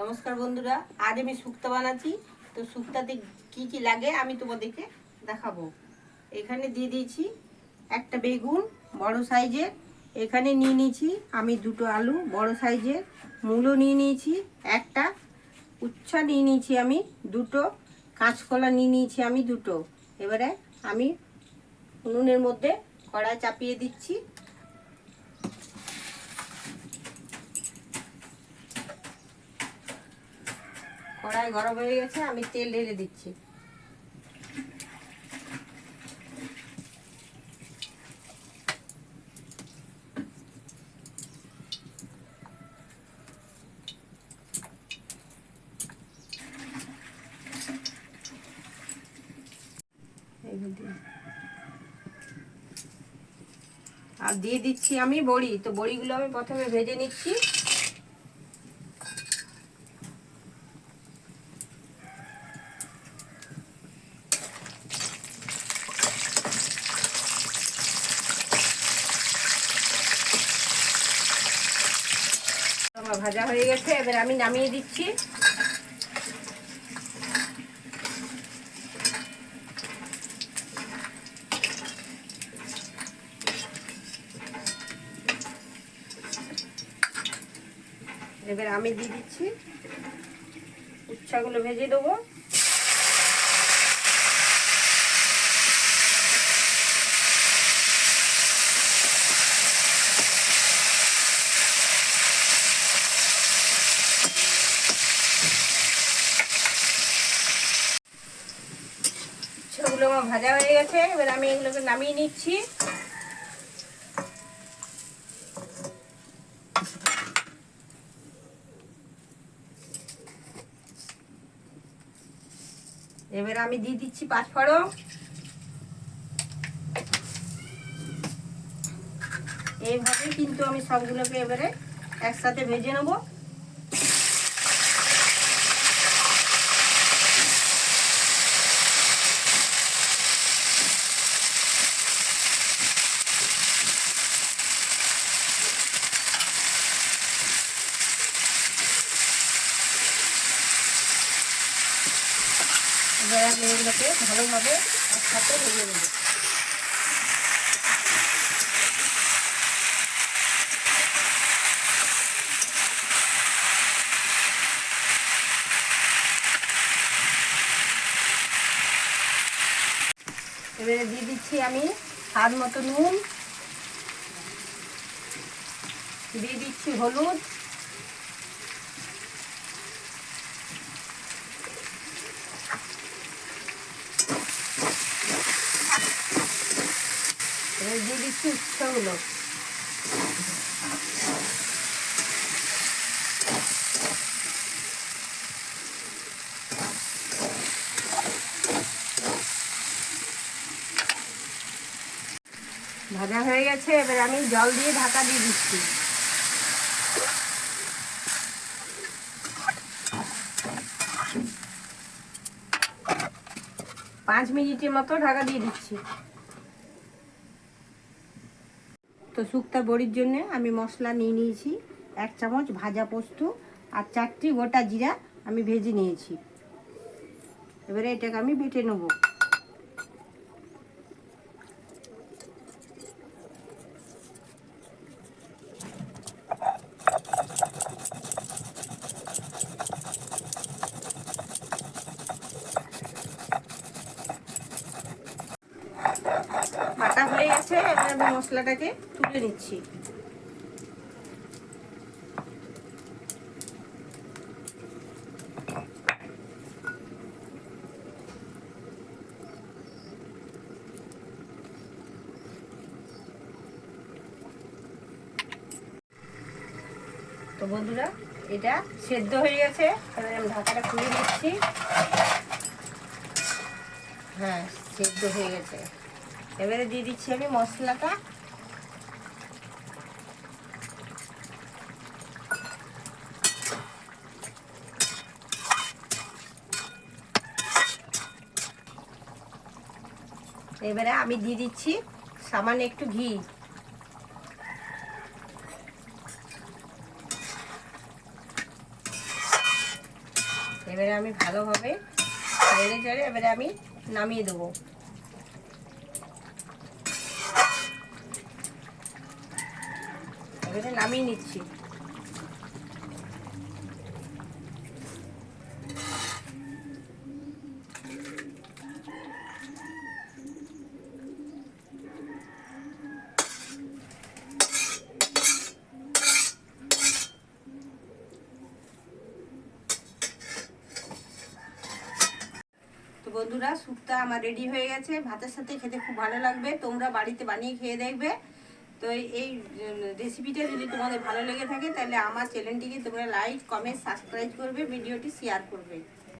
নমস্কার বন্ধুরা, আজ আমি শুক্তা বানাচ্ছি। তো শুক্তাতে কি কি লাগে আমি তোমাদেরকে দেখাবো। এখানে দিয়ে দিয়েছি একটা বেগুন, বড় সাইজের। এখানে নিয়ে নিয়েছি আমি দুটো আলু, বড় সাইজের। মূলো নিয়ে নিয়েছি একটা। উচ্ছা নিয়ে নিয়েছি আমি দুটো। কাঁচকলা নিয়ে নিয়েছি আমি দুটো। এবারে আমি উনুনের মধ্যে কড়াই চাপিয়ে দিচ্ছি। কড়াই গরম হয়ে গেছে, আমি তেল ঢেলে দিচ্ছি। আর দিয়ে দিচ্ছি আমি বড়ি, তো বড়িগুলো আমি প্রথমে ভেজে নিচ্ছি আমার ভাজা হয়ে গেছে এবার আমি নামিয়ে দিচ্ছি। এবার আমি দিয়ে দিচ্ছি। উচ্ছাগুলো ভেজে দেবো। উচ্ছাগুলো আমার ভাজা হয়ে গেছে। এবার আমি এগুলোকে নামিয়ে নিচ্ছি। এবার আমি দিয়ে দিচ্ছি পাঁচফোড়ন এইভাবে কিন্তু আমি সবগুলোকে এবারে একসাথে ভেজে নেব। ভালোভাবে একসাথে ভেজে নেব। এবারে দিয়ে দিচ্ছি আমি স্বাদ মতো নুন। দিয়ে দিচ্ছি হলুদ। এবার দিয়ে দিচ্ছি উচ্ছগুলো ভাজা হয়ে গেছে, এবার আমি জল দিয়ে ঢাকা দিয়ে দিচ্ছি। পাঁচ মিনিটের মতো ঢাকা দিয়ে দিচ্ছি। তো শুক্তা বড়ির জন্য আমি মশলা নিয়ে নিয়েছি। এক চামচ ভাজা পোস্ত আর চারটি গোটা জিরা আমি ভেজে নিয়েছি। এবারে এটাকে আমি বেটে নেব বাটা হয়ে গেছে, এবার আমি মশলাটাকে তুলে নিচ্ছি। তো বন্ধুরা, এটা সেদ্ধ হয়ে গেছে, এবার আমি ঢাকাটা খুলে দিচ্ছি হ্যাঁ সেদ্ধ হয়ে গেছে। এবারে দিয়ে দিচ্ছি আমি মশলাটা। এবারে আমি দিয়ে দিচ্ছি সামান্য একটু ঘি। এবারে আমি ভালোভাবে নেড়ে এবারে আমি নামিয়ে দেবো। এবারে নামিয়ে নিচ্ছি। বন্ধুরা, স্যুপটা আমার রেডি হয়ে গেছে। ভাতের সাথে খেতে খুব ভালো লাগবে। তোমরা বাড়িতে বানিয়ে খেয়ে দেখবে। তো এই- রেসিপিটা যদি তোমাদের ভালো লেগে থাকে, তাহলে আমার চ্যানেলটিকে তোমরা লাইক কমেন্ট সাবস্ক্রাইব করবে ভিডিওটি শেয়ার করবে।